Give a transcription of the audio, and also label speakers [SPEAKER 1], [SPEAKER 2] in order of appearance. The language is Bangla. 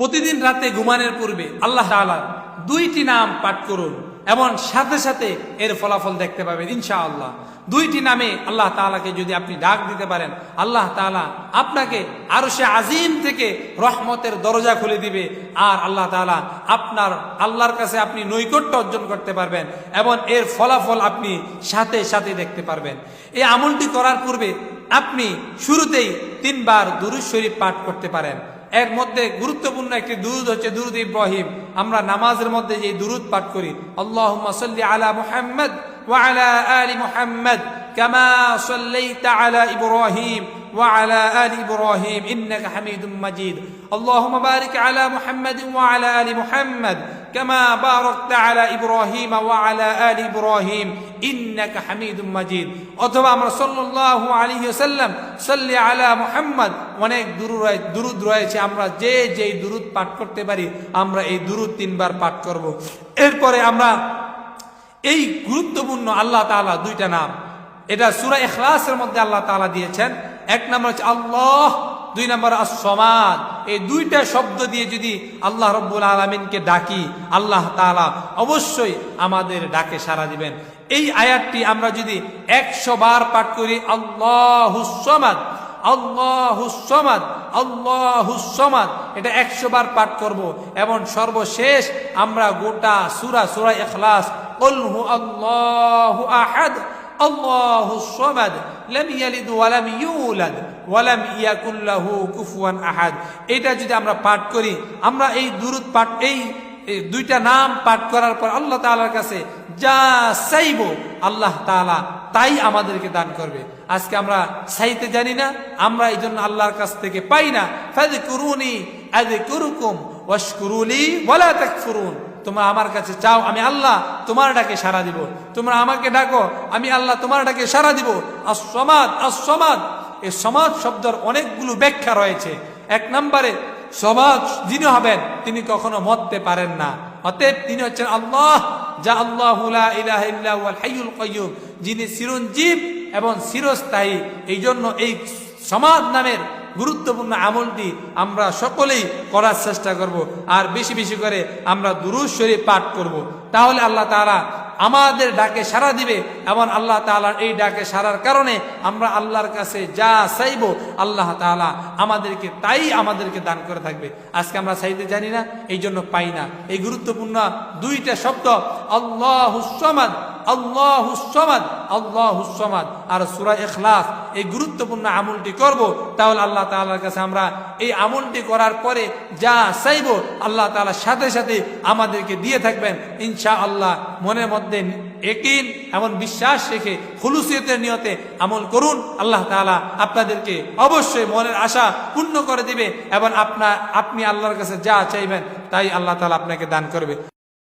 [SPEAKER 1] প্রতিদিন রাতে ঘুমানোর পূর্বে আল্লাহ দুইটি নাম পাঠ করুন এবং সাথে সাথে এর ফলাফল দেখতে পাবেন, ইনশাআল্লাহ। দুইটি নামে আল্লাহ তাআলাকে যদি আপনি ডাক দিতে পারেন, আল্লাহ তাআলা আপনাকে আরও সে আজিম থেকে রহমতের দরজা খুলে দিবে আর আল্লাহ তাআলা আপনার, আল্লাহর কাছে আপনি নৈকট্য অর্জন করতে পারবেন এবং এর ফলাফল আপনি সাথে সাথে দেখতে পারবেন। এই আমলটি করার পূর্বে আপনি শুরুতেই তিনবার দুরুদ শরীফ পাঠ করতে পারেন। এর মধ্যে গুরুত্বপূর্ণ একটি দুরুদ হচ্ছে দুরুদ ইব্রাহিম। আমরা নামাজের মধ্যে যে দুরুদ পাঠ করি আল্লাহ আলা মুহাম্মদ ওয়া আলা আলি মুহাম্মদ। كما صليت على إبراهيم وعلى آل إبراهيم إنك حميد مجيد اللهم بارك على محمد وعلى آل محمد كما باركت على إبراهيم وعلى آل إبراهيم إنك حميد مجيد অথবা আমরা সাল্লাল্লাহু আলাইহি ওয়াসাল্লাম সাল্লি আলা মুহাম্মদ অনেক দুরুদ রয়ে- দুরুদ রয়েছে আমরা যে যেই দুরুদ পাঠ করতে পারি আমরা এই দুরুদ তিনবার পাঠ করব এরপরে আমরা এই গুরুত্বপূর্ণ আল্লাহ তাআলা দুইটা নাম এটা সুরা এখলাসের মধ্যে আল্লাহ তালা দিয়েছেন। এক নম্বর হচ্ছে আল্লাহ, দুই নম্বর আসমাদ এই দুইটা শব্দ দিয়ে যদি আল্লাহ রব্বুল আলমিনকে ডাকি, আল্লাহ তাআলা অবশ্যই আমাদের ডাকে সাড়া দিবেন। এই আয়াতটি আমরা যদি একশো বার পাঠ করি আল্লাহুসমাদ আল্লাহুসমাদ আল্লাহুসমাদ এটা একশো বার পাঠ করব। এবং সর্বশেষ আমরা গোটা সুরা সুরা এখলাস আল্লাহু আহাদ আল্লাহু সমাদ, লাম ইয়ালিদ ওয়ালাম ইউলাদ ওয়ালাম ইয়াকুল লাহু কুফুয়ান আহাদ। এটা যদি আমরা পাঠ করি, আমরা এই দুরুদ পাঠ, এই দুইটা নাম পাঠ করার পর আল্লাহ তাআলার কাছে যা চাইব, আল্লাহ তাআলা তাই আমাদেরকে দান করবে। আজকে আমরা চাইতে জানি না, আমরা এই জন্য আল্লাহর কাছ থেকে পাই না। ফাযকুরুনি আযকুরুকুম ওয়াশকুরুলি ওয়ালা তাকফুরুন। তোমরা আমার কাছে চাও, আমি আল্লাহ তোমার ডাকে সাড়া দিব। তোমরা আমাকে ডাকো, আমি আল্লাহ তোমার ডাকে সাড়া দিব। আসমাদ আসমাদ এই সমাজ শব্দের অনেকগুলো ব্যাখ্যা রয়েছে। এক নম্বরে সমাজ যিনি হবেন, তিনি কখনো মরতে পারেন না। অতএব তিনি হচ্ছেন আল্লাহ, যা আল্লাহ যিনি চিরঞ্জীব এবং চিরস্থায়ী। এই জন্য এই সমাজ নামের গুরুত্বপূর্ণ আমলটি আমরা সকলেই করার চেষ্টা করব। আর বেশি বেশি করে আমরা দুরুজ শরীফ পাঠ করব। তাহলে আল্লাহ তাআলা আমাদের ডাকে সাড়া দিবে এবং আল্লাহ তাআলার এই ডাকে সারার কারণে আমরা আল্লাহর কাছে যা চাইব আল্লাহ তাআলা আমাদেরকে তাই আমাদেরকে দান করে থাকবে। আজকে আমরা চাইতে জানি না এই জন্য পাই না। এই গুরুত্বপূর্ণ দুইটা শব্দ, আল্লাহ আল্লাহ সমাদ আল্লাহ আর সুরা ইখলাস, এই গুরুত্বপূর্ণ আমলটি করব, তাহলে আল্লাহ তাআলার কাছে আমরা এই আমলটি করার পরে যা চাইব আল্লাহ তাআলা সাথে সাথে আমাদেরকে দিয়ে থাকবেন। ইনশা আল্লাহ মনের মধ্যে একিন এমন বিশ্বাস রেখে খুলুসিয়তের নিয়তে আমল করুন। আল্লাহ তাআলা আপনাদেরকে অবশ্যই মনের আশা পূর্ণ করে দিবে এবং আপনার আপনি আল্লাহর কাছে যা চাইবেন, তাই আল্লাহ তালা আপনাকে দান করবে।